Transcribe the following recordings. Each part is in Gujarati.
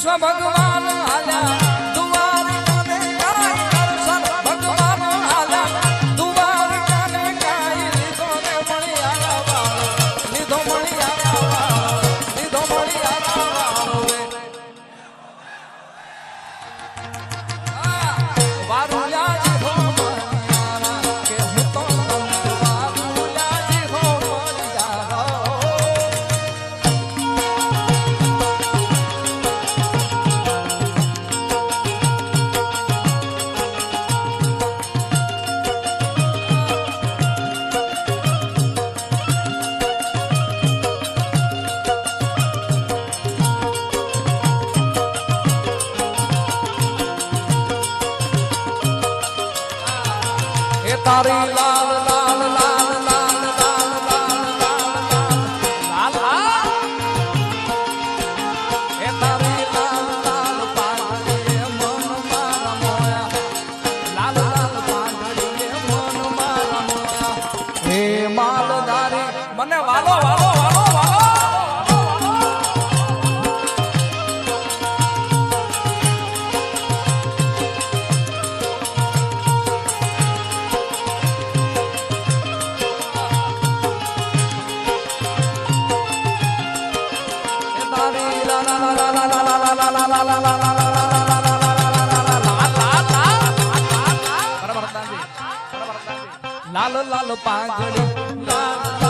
કૃષ્ણ ભગવાન હાલ્યા. તારી લાલ લાલ લાલ લાલ લાલ લાલ લાલ એ તારી લાલ લાલ પાંદડે મન મારા મોયા. લાલ લાલ પાંદડે મન મારા મોયા. હે માલધારી, મને વાલો વાલો. લાલ લાલ પાંગડી લાલ લાલ લાલ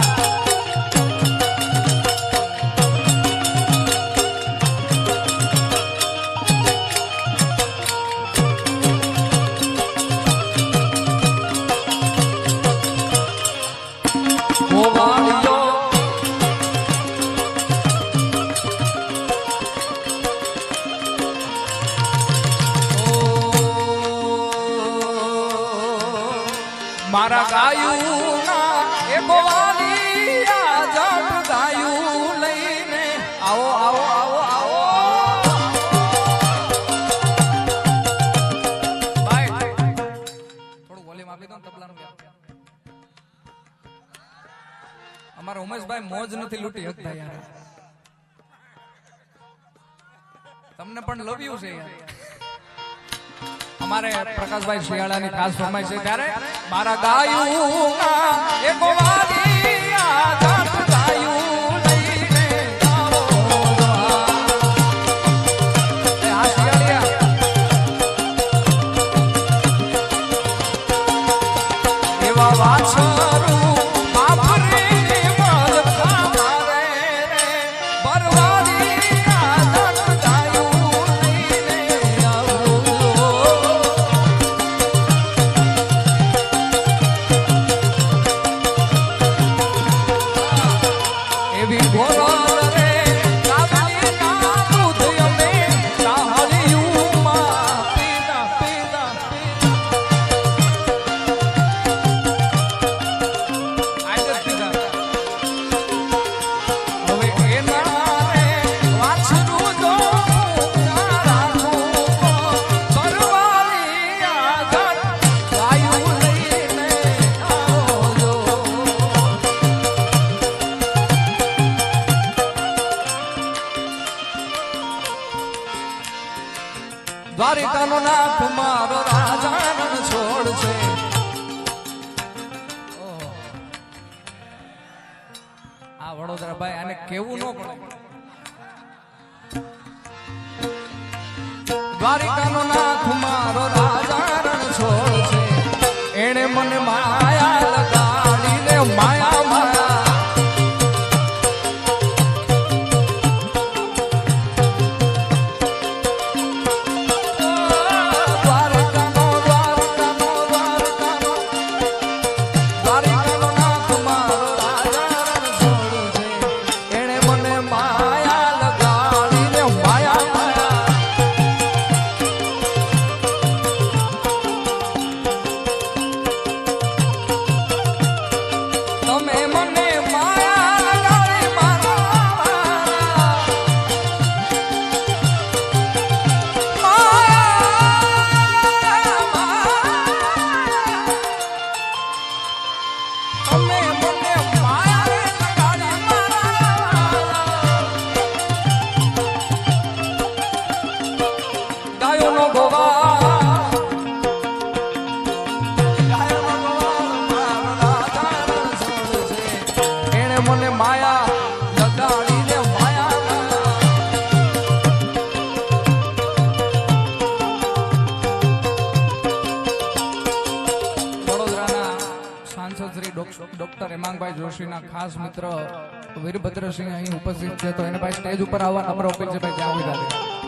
મારા ગાયું આવો આવો આવો આવો. બાય. થોડું વોલ્યુમ આપી દો તબલાનું અમારા ઉમેશભાઈ મોજ નથી લૂંટી શકતા યાર. તમને પણ લવ્યું છે યાર. અમારે પ્રકાશભાઈ શિયાળાની ખાસ ફરમાય છે. ત્યારે મારા ગાયું એક ગોવાળી દ્વારિકાનો નાથ મારો રાજા રણ છોડ આ વડોદરા ભાઈ આને કેવું ન પડે. દ્વારિકાનો નાથ મને માયા લગાડીને માયા. વડોદરાના સાંસદ શ્રી ડોક્ટર હેમાંગભાઈ જોશીના ખાસ મિત્ર વીરભદ્રસિંહ અહીં ઉપસ્થિત છે. તો એને ભાઈ સ્ટેજ ઉપર આવવા નંબર અપીલ છે ભાઈ જાવ વિધાને